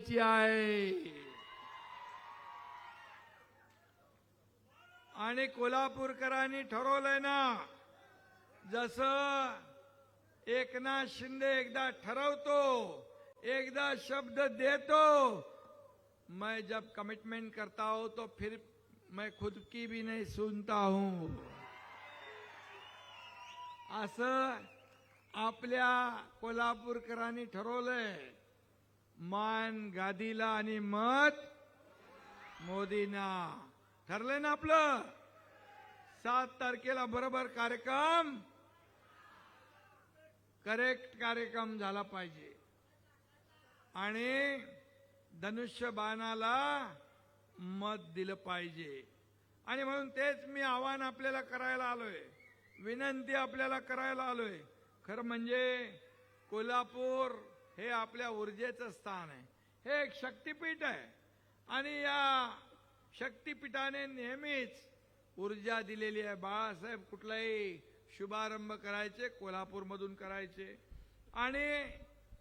आहे. आणि कोल्हापूरकरांनी ठरवलंय ना जसं एकनाथ शिंदे एकदा ठरवतो एकदा शब्द देतो मैं जब कमिटमेंट करता हूं तो फिर मैं खुद की भी नहीं सुनता हूं. असं आपल्या कोल्हापूरकरांनी ठरवलंय. मान गादीला आणि मत मोदींना. ठरलंय ना आपलं? सात तारखेला बरोबर कार्यक्रम. करेक्ट कार्यक्रम झाला पाहिजे. आणि धनुष्य बाणाला मत दिलं पाहिजे. आणि म्हणून तेच मी आव्हान आपल्याला करायला आलोय. विनंती आपल्याला करायला आलोय. खरं म्हणजे कोल्हापूर हे आपल्या ऊर्जेचं स्थान आहे. हे एक शक्तीपीठ आहे. आणि या शक्तीपीठाने नेहमीच ऊर्जा दिलेली आहे. बाळासाहेब कुठलाही शुभारंभ करायचे कोल्हापूरमधून करायचे. आणि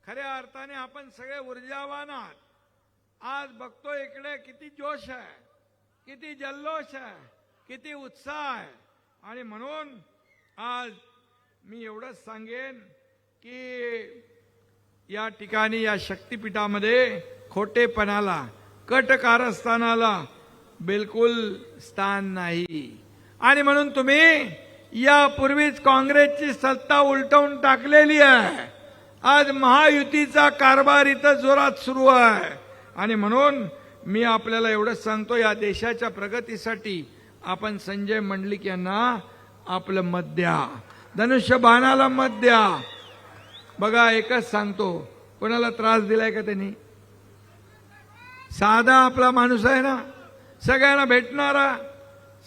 खऱ्या अर्थाने आपण सगळे ऊर्जावान आहात. आज बघतो इकडे किती जोश आहे किती जल्लोष आहे किती उत्साह आहे. आणि म्हणून आज मी एवढंच सांगेन की या ठिकाणी या शक्तीपीठामध्ये खोटेपणाला कटकारस्थानाला बिलकुल स्थान नाही. आणि म्हणून तुम्ही यापूर्वीच काँग्रेसची सत्ता उलटवून टाकलेली आहे. आज महायुतीचा कारभार इथं जोरात सुरू आहे. आणि म्हणून मी आपल्याला एवढंच सांगतो या देशाच्या प्रगतीसाठी आपण संजय मंडलिक यांना आपलं मत द्या. धनुष्य बाणाला मत द्या. बघा एकच सांगतो. कोणाला त्रास दिलाय का त्यांनी? साधा आपला माणूस आहे ना? सगळ्यांना भेटणारा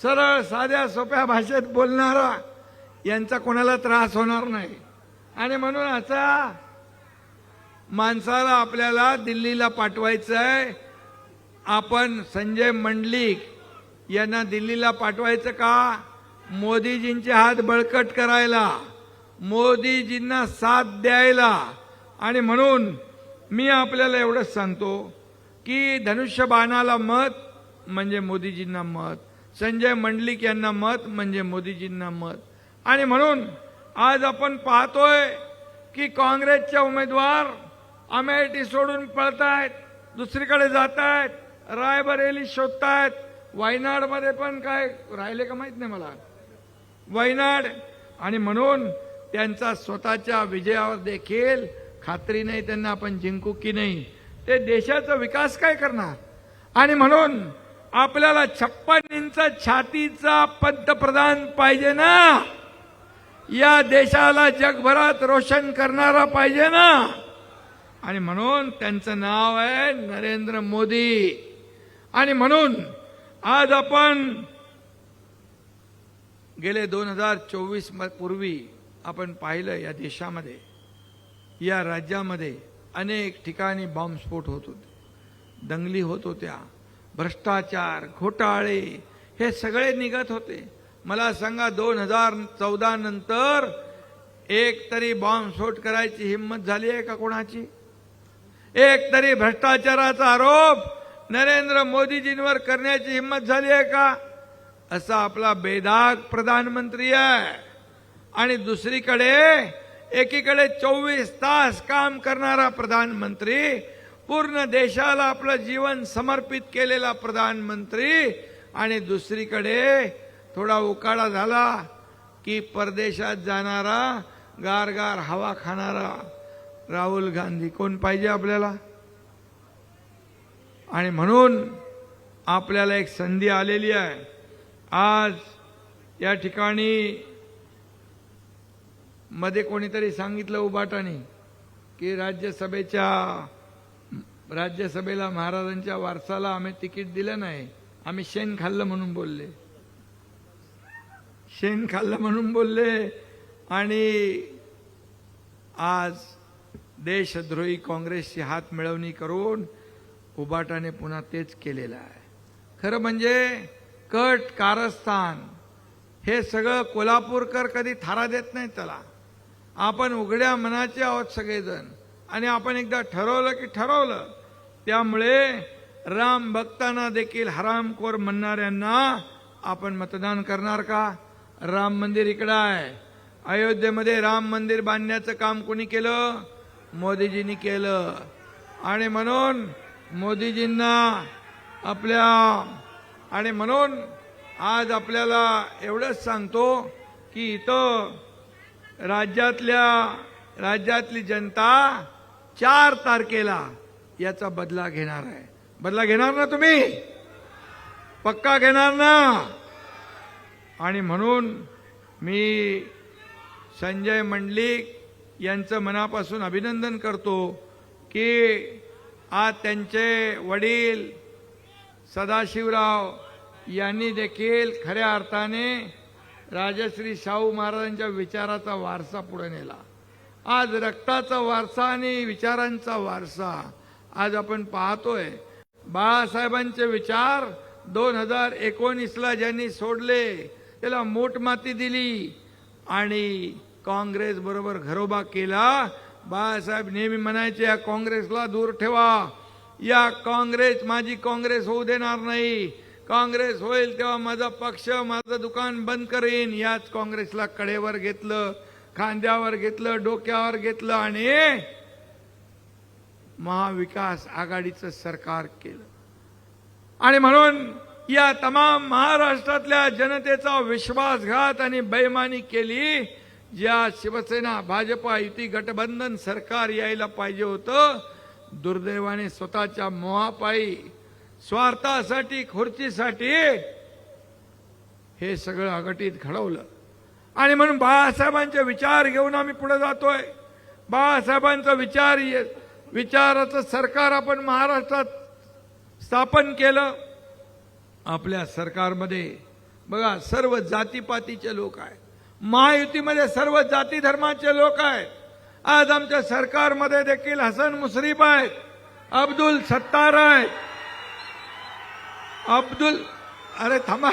सरळ साध्या सोप्या भाषेत बोलणारा यांचा कोणाला त्रास होणार नाही. आणि म्हणून असा माणसाला आपल्याला दिल्लीला पाठवायचं आहे आपण संजय मंडलिक यांना दिल्लीला पाठवायचं का? मोदीजींचे हात बळकट करायला. मोदीजींना साथ द्यायला. आणि म्हणून मी आपल्याला एवढंच सांगतो की धनुष्यबाणाला मत म्हणजे मोदीजींना मत. संजय मंडलिक यांना मत म्हणजे मोदीजींना मत. आणि म्हणून आज आपण पाहतोय की काँग्रेसचे उमेदवार अमेठी सोडून पळतायत दुसरीकडे जात आहेत रायबरेली शोधतायत. वायनाडमध्ये पण काय राहिले का माहीत नाही मला? वायनाड. आणि म्हणून त्यांचा स्वतःच्या विजयावर देखील खात्री नाही त्यांना आपण जिंकू की नाही. ते देशाचा विकास काय करणार? आणि म्हणून आपल्याला छप्पन इंच छातीचा पंतप्रधान पाहिजे ना? या देशाला जगभरात रोशन करणारा पाहिजे ना? आणि म्हणून त्यांचं नाव आहे नरेंद्र मोदी. आणि म्हणून आज आपण गेले दोन हजार चोवीस पूर्वी आपण पाहिलं या देशामध्ये या राज्यामध्ये अनेक ठिकाणी बॉम्बस्फोट होत होते. दंगली होत होत्या भ्रष्टाचार घोटाळे हे सगळे निघत होते. मला सांगा दोन हजार चौदा नंतर एक तरी बॉम्बस्फोट करायची हिंमत झाली आहे का कोणाची? एक तरी भ्रष्टाचाराचा आरोप नरेंद्र मोदीजींवर करण्याची हिंमत झाली आहे का? असा आपला बेदाग प्रधानमंत्री आहे. आणि दुसरीकडे एकीकडे चोवीस तास काम करणारा प्रधानमंत्री पूर्ण देशाला आपलं जीवन समर्पित केलेला प्रधानमंत्री आणि दुसरीकडे थोडा उकाडा झाला की परदेशात जाणारा गारगार हवा खाणारा राहुल गांधी कोण पाहिजे आपल्याला? आणि म्हणून आपल्याला एक संधी आलेली आहे. आज या ठिकाणी मध्ये कोणीतरी सांगितलं उबाटाने की राज्यसभेच्या राज्यसभेला महाराजांच्या वारसाला आम्ही तिकीट दिलं नाही. आम्ही शेण खाल्लं म्हणून बोलले. शेण खाल्लं म्हणून बोलले आणि आज देशद्रोही काँग्रेसची हात मिळवणी करून उबाटाने पुन्हा तेच केलेलं आहे. खरं म्हणजे कट कारस्थान हे सगळं कोल्हापूरकर कधी थारा देत नाही त्याला. आपण उघड्या मनाचे आहोत सगळेजण. आणि आपण एकदा ठरवलं की ठरवलं. त्यामुळे राम भक्तांना देखील हरामखोर म्हणणाऱ्यांना आपण मतदान करणार का? राम मंदिर इकडं आहे. अयोध्येमध्ये राम मंदिर बांधण्याचं काम कोणी केलं? मोदीजींनी केलं. आणि म्हणून मोदीजींना आपल्या आणि म्हणून आज आपल्याला एवढंच सांगतो की इथं राज्यातल्या राज्यातली जनता चार तारखेला याचा बदला घेणार आहे. बदला घेणार ना तुम्ही? पक्का घेणार ना? आणि म्हणून मी संजय मंडलिक यांचं मनापासून अभिनंदन करतो की आज त्यांचे वडील सदाशिवराव यांनी देखील खऱ्या अर्थाने राजश्री शाहू महाराजांच्या विचाराचा वारसा पुढे नेला. आज रक्ताचा वारसा आणि विचारांचा वारसा आज आपण पाहतोय. बाळासाहेबांचे विचार दोन हजार एकोणीसला ज्यांनी सोडले त्याला मोठमाती दिली आणि काँग्रेस बरोबर घरोबा केला. बाळासाहेब नेहमी म्हणायचे या काँग्रेसला दूर ठेवा. या काँग्रेस माझी काँग्रेस होऊ देणार नाही. काँग्रेस होईल तेव्हा माझा पक्ष माझं दुकान बंद करीन. याच काँग्रेसला कडेवर घेतलं खांद्यावर घेतलं डोक्यावर घेतलं आणि महाविकास आघाडीचं सरकार केलं. आणि म्हणून या तमाम महाराष्ट्रातल्या जनतेचा विश्वासघात आणि बैमानी केली ज्या शिवसेना भाजपा युती गठबंधन सरकार यायला पाहिजे होतं दुर्दैवाने स्वतःच्या मोहापायी स्वार्थासाठी खुर्चीसाठी हे सगळं अगटीत घडवलं. आणि म्हणून बाळासाहेबांचे विचार घेऊन आम्ही पुढे जातोय. बाळासाहेबांचा विचार विचाराचं सरकार आपण महाराष्ट्रात स्थापन केलं. आपल्या सरकारमध्ये बघा सर्व जातीपातीचे लोक आहेत. महायुतीमध्ये सर्व जाती धर्माचे लोक आहेत. आज आमच्या सरकारमध्ये देखील हसन मुश्रीफ आहेत अब्दुल सत्तार आहेत. अब्दुल अरे थांबा.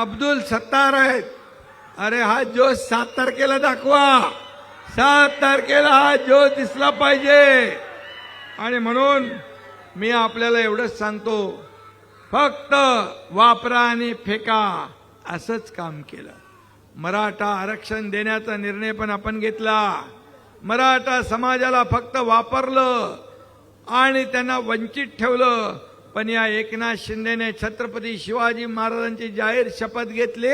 अब्दुल सत्तार आहेत. अरे हा जोश सात तारखेला दाखवा. सात तारखेला हा जोश दिसला पाहिजे. आणि म्हणून मी आपल्याला एवढंच सांगतो फक्त वापरा आणि फेका असंच काम केलं. मराठा आरक्षण देण्याचा निर्णय पण आपण घेतला. मराठा समाजाला फक्त वापरलं आणि त्यांना वंचित ठेवलं. पण या एकनाथ शिंदेने छत्रपती शिवाजी महाराजांची जाहीर शपथ घेतली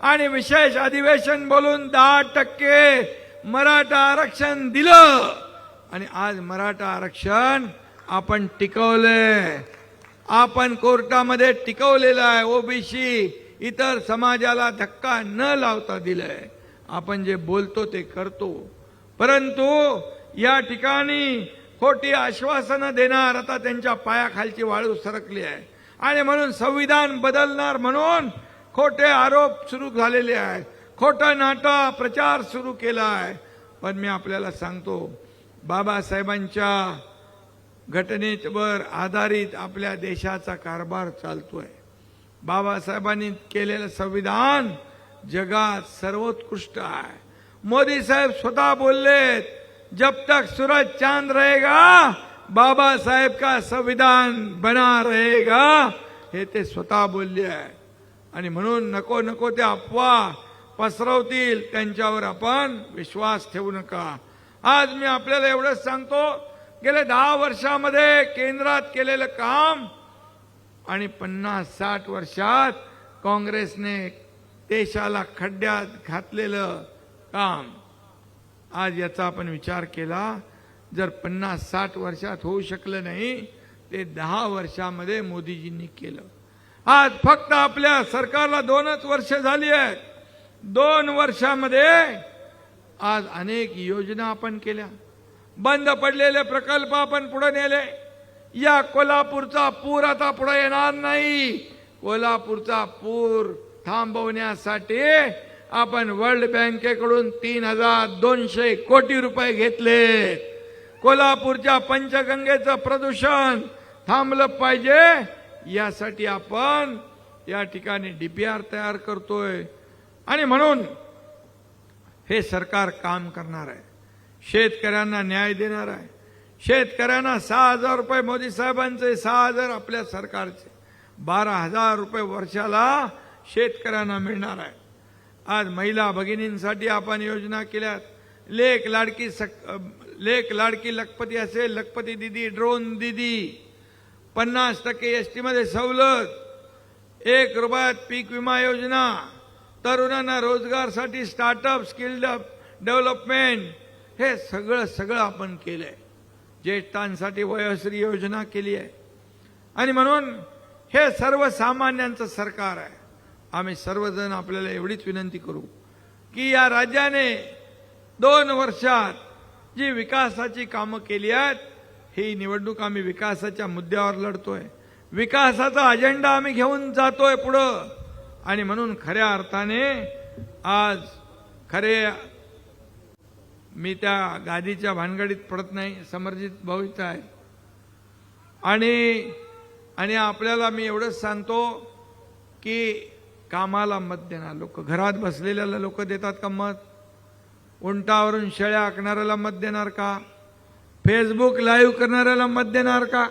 आणि विशेष अधिवेशन बोलून दहा टक्के मराठा आरक्षण दिलं. आणि आज मराठा आरक्षण आपण टिकवले. आपण कोर्टामध्ये टिकवलेलं आहे. ओबीसी इतर समाजाला धक्का न लावता दिलंय. आपण जे बोलतो ते करतो. परंतु या ठिकाणी खोटी आश्वासनं देणार आता त्यांच्या पायाखालची वाळू सरकली आहे. आणि म्हणून संविधान बदलणार म्हणून खोटे आरोप सुरू झालेले आहेत. खोटा नाटा प्रचार सुरू केला आहे. पण मी आपल्याला सांगतो बाबासाहेबांच्या घटनेवर आधारित आपल्या देशाचा कारभार चालतोय. बाबासाहेबांनी केलेलं संविधान जगात सर्वोत्कृष्ट आहे. मोदी साहेब स्वतः बोललेत जब तक सूरज चांद रहेगा बाबा साहेब का संविधान बना रहेगा हे ते स्वतः बोलले आहे आणि म्हणून नको नको ते अफवा पसरवतील त्यांच्यावर आपण विश्वास ठेवू नका. आज मी आपल्याला एवढंच सांगतो गेल्या दहा वर्षामध्ये केंद्रात केलेलं काम आणि पन्नास साठ वर्षात काँग्रेसने देशाला खड्ड्यात घातलेलं काम. आज याचा आपण विचार केला जर पन्नास साठ वर्षात होऊ शकलं नाही ते दहा वर्षामध्ये मोदीजींनी केलं. आज फक्त आपल्या सरकारला दोनच वर्ष झाली आहेत. दोन वर्षामध्ये आज अनेक योजना आपण केल्या. बंद पडलेले प्रकल्प आपण पुढे नेले. या कोल्हापूरचा पूर आता पुढे येणार नाही. कोल्हापूरचा पूर थांबवण्यासाठी आपण वर्ल्ड बँकेकडून तीन हजार दोनशे कोटी रुपये घेतले. कोल्हापूरच्या पंचगंगेचं प्रदूषण थांबलं पाहिजे. यासाठी आपण या ठिकाणी डीपीआर तयार करतोय. आणि म्हणून हे सरकार काम करणार आहे. शेतकऱ्यांना न्याय देणार आहे. शेतकऱ्यांना सहा हजार रुपये मोदी साहेबांचे सहा हजार आपल्या सरकारचे. बारा हजार रुपये वर्षाला शेतकऱ्यांना मिळणार आहे. आज महिला भगिनींसाठी आपण योजना केल्यात. लेख लाडकी सक लेख लाडकी लखपती असेल लखपती दिदी ड्रोन दिदी. पन्नास टक्के एस टीमध्ये सवलत. एक रुपयात पीक विमा योजना. तरुणांना रोजगारसाठी स्टार्टअप स्किल डेव्हलपमेंट हे सगळं सगळं आपण केलं आहे ज्येष्ठांसाठी वयोश्री योजना केली आहे. आणि म्हणून हे सर्वसामान्यांचं सरकार आहे. आम्ही सर्वजण आपल्याला एवढीच विनंती करू की या राज्याने दोन वर्षात जी विकासाची कामं केली आहेत ही निवडणूक आम्ही विकासाच्या मुद्द्यावर लढतोय. विकासाचा अजेंडा आम्ही घेऊन जातोय पुढं. आणि म्हणून खऱ्या अर्थाने आज खरे मी त्या गादीच्या भानगडीत पडत नाही समर्जित भाऊच आहे. आणि आणि आपल्याला मी एवढंच सांगतो की कामाला मत देणार. लोक घरात बसलेल्याला लोक देतात का मत? उंटावरून शेळ्या आखणाऱ्याला मत देणार का? फेसबुक लाईव्ह करणाऱ्याला मत देणार का?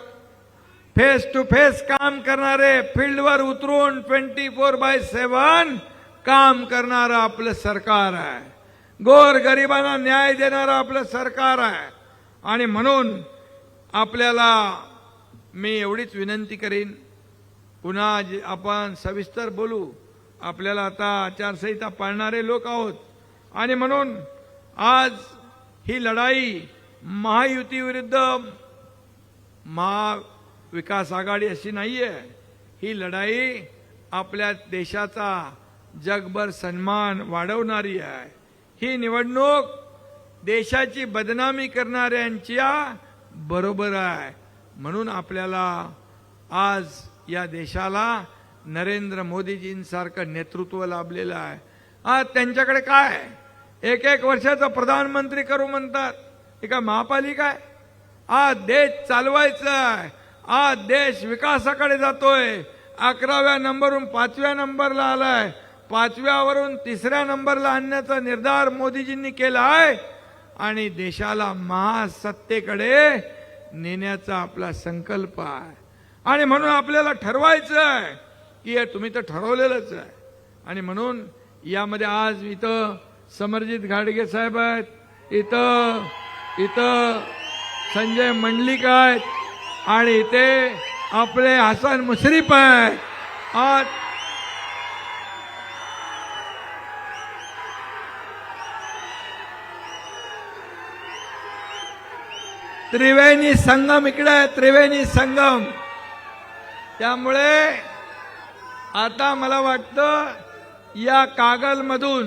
फेस टू फेस काम करणारे फील्डवर उतरून ट्वेंटी फोर बाय सेवन काम करणारं आपलं सरकार आहे. गोर गरिबांना न्याय देणारं आपलं सरकार आहे. आणि म्हणून आपल्याला मी एवढीच विनंती करीन. पुन्हा जे आपण सविस्तर बोलू. आपल्याला आता आचारसंहिता पाळणारे लोक आहोत. आणि म्हणून आज ही लढाई महायुतीविरुद्ध महाविकास आघाडी अशी नाही आहे ही लढाई आपल्या देशाचा जगभर सन्मान वाढवणारी आहे. ही निवडणूक देशाची बदनामी करणाऱ्यांच्या बरोबर आहे. म्हणून आपल्याला आज या देशाला नरेंद्र मोदीजींसारखं नेतृत्व लाभलेलं आहे. आज त्यांच्याकडे काय? एक एक वर्षाचं प्रधानमंत्री करू म्हणतात. एका महापालिका आहे? आज देश चालवायचा आहे. आज देश विकासाकडे जातोय. अकराव्या नंबरवरून पाचव्या नंबरला आलाय. पाचव्यावरून तिसऱ्या नंबरला आणण्याचा निर्धार मोदीजींनी केला आहे. आणि देशाला महासत्तेकडे नेण्याचा आपला संकल्प आहे. आणि म्हणून आपल्याला ठरवायचं आहे की तुम्ही तर ठरवलेलंच आहे. आणि म्हणून यामध्ये आज इथं समरजित घाडगे साहेब आहेत इथं इथं संजय मंडलिक आहेत आणि इथे आपले हसन मुश्रीफ आहेत. आज त्रिवेणी संगम इकडे त्रिवेणी संगम. त्यामुळे आता मला वाटतं या कागलमधून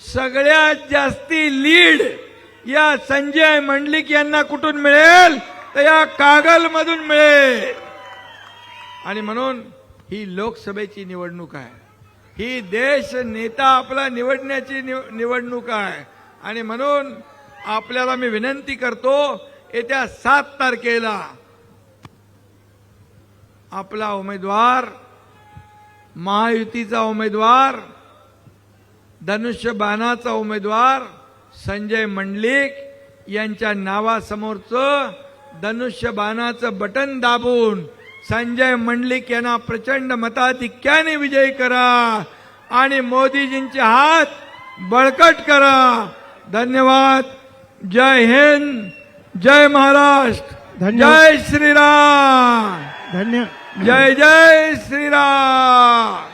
सगळ्यात जास्ती लीड या संजय मंडलिक यांना कुठून मिळेल? तर या कागलमधून मिळेल. आणि म्हणून ही लोकसभेची निवडणूक आहे. ही देश नेता आपला निवडण्याची निव- निवडणूक आहे. आणि म्हणून आपल्याला मी विनंती करतो येत्या सात तारखेला आपला उमेदवार महायुतीचा उमेदवार धनुष्यबाणाचा उमेदवार संजय मंडलिक यांच्या नावासमोरचं धनुष्यबाणाचं बटन दाबून संजय मंडलिक यांना प्रचंड मताधिक्याने विजयी करा आणि मोदीजींचे हात बळकट करा. धन्यवाद. जय हिंद. जय महाराष्ट्र. जय श्रीराम. धन्य जय जय श्रीराम!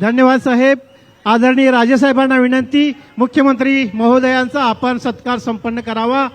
धन्यवाद साहेब. आदरणीय राजेसाहेबांना विनंती मुख्यमंत्री महोदयांचा आपण सत्कार संपन्न करावा.